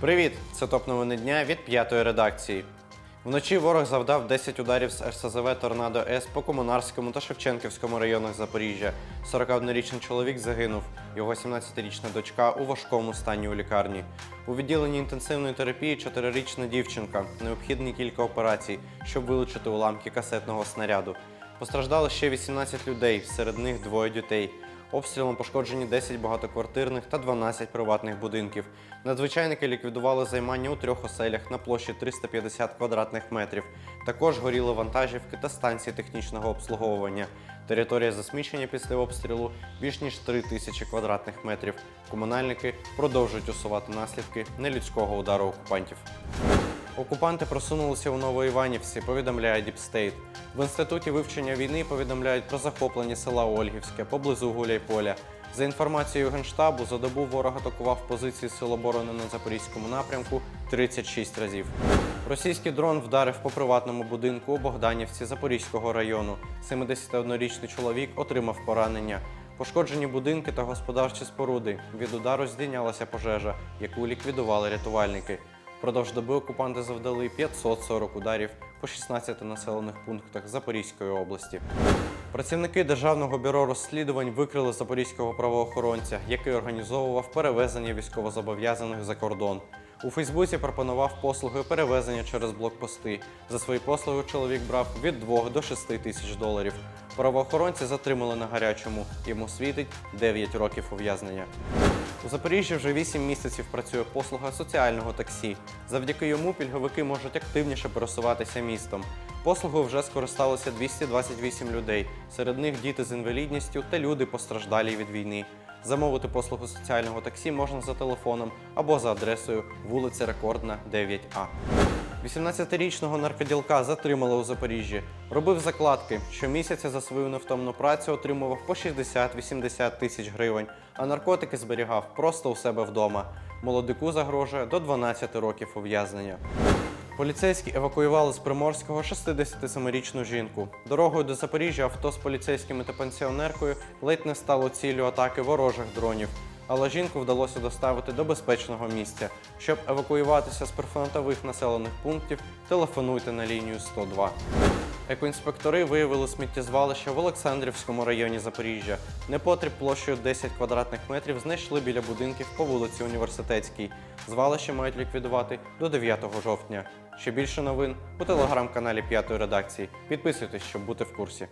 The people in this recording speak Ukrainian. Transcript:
Привіт! Це топ новини дня від п'ятої редакції. Вночі ворог завдав 10 ударів з РСЗВ Торнадо С по Комунарському та Шевченківському районах Запоріжжя. 41-річний чоловік загинув. Його 17-річна дочка у важкому стані у лікарні. У відділенні інтенсивної терапії 4-річна дівчинка. Необхідні кілька операцій, щоб вилучити уламки касетного снаряду. Постраждало ще 18 людей, серед них двоє дітей. Обстрілом пошкоджені 10 багатоквартирних та 12 приватних будинків. Надзвичайники ліквідували займання у трьох оселях на площі 350 квадратних метрів. Також горіли вантажівки та станції технічного обслуговування. Територія засмічення після обстрілу більш ніж 3 тисячі квадратних метрів. Комунальники продовжують усувати наслідки нелюдського удару окупантів. Окупанти просунулися у Новоіванівці, повідомляє Діпстейт. В інституті вивчення війни повідомляють про захоплення села Ольгівське поблизу Гуляйполя. За інформацією Генштабу, за добу ворог атакував позиції Сил оборони на Запорізькому напрямку 36 разів. Російський дрон вдарив по приватному будинку у Богданівці Запорізького району. 71-річний чоловік отримав поранення. Пошкоджені будинки та господарчі споруди. Від удару здійнялася пожежа, яку ліквідували рятувальники. Впродовж доби окупанти завдали 540 ударів по 16 населених пунктах Запорізької області. Працівники Державного бюро розслідувань викрили запорізького правоохоронця, який організовував перевезення військовозобов'язаних за кордон. У Фейсбуці пропонував послуги перевезення через блокпости. За свої послуги чоловік брав від 2 до 6 тисяч доларів. Правоохоронці затримали на гарячому. Йому світить 9 років ув'язнення. У Запоріжжі вже 8 місяців працює послуга соціального таксі. Завдяки йому пільговики можуть активніше пересуватися містом. Послугою вже скористалося 228 людей. Серед них діти з інвалідністю та люди постраждалі від війни. Замовити послугу соціального таксі можна за телефоном або за адресою вулиця Рекордна, 9А. 18-річного наркоділка затримали у Запоріжжі. Робив закладки. Щомісяця за свою невтомну працю отримував по 60-80 тисяч гривень, а наркотики зберігав просто у себе вдома. Молодику загрожує до 12 років ув'язнення. Поліцейські евакуювали з Приморського 67-річну жінку. Дорогою до Запоріжжя авто з поліцейськими та пенсіонеркою ледь не стало ціллю атаки ворожих дронів. Але жінку вдалося доставити до безпечного місця. Щоб евакуюватися з прифронтових населених пунктів, телефонуйте на лінію 102. Екоінспектори виявили сміттєзвалище в Олександрівському районі Запоріжжя. Непотріб площею 10 квадратних метрів знайшли біля будинків по вулиці Університетській. Звалище мають ліквідувати до 9 жовтня. Ще більше новин у телеграм-каналі П'ятої редакції. Підписуйтесь, щоб бути в курсі.